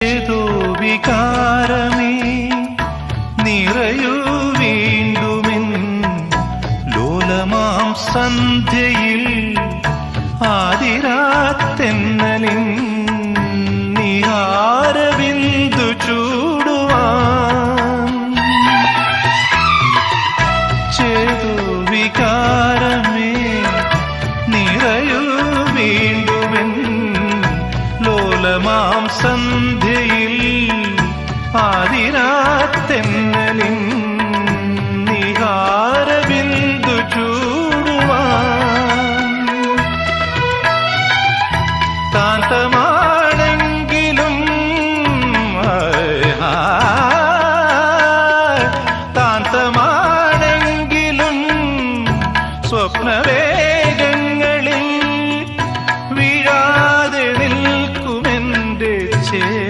ഏതോ വികാരമേ സന്ധ്യയിൽ ആതിരാത്തെന്നലിൻ കോലമാം സന്ധ്യയിൽ ആദിരാത്തെന്നലിൻ നിഹാരബിന്ദു ചൂടുവാൻ. താന്തമാണെങ്കിലും താന്തമാണെങ്കിലും സ്വപ്നവേ আছে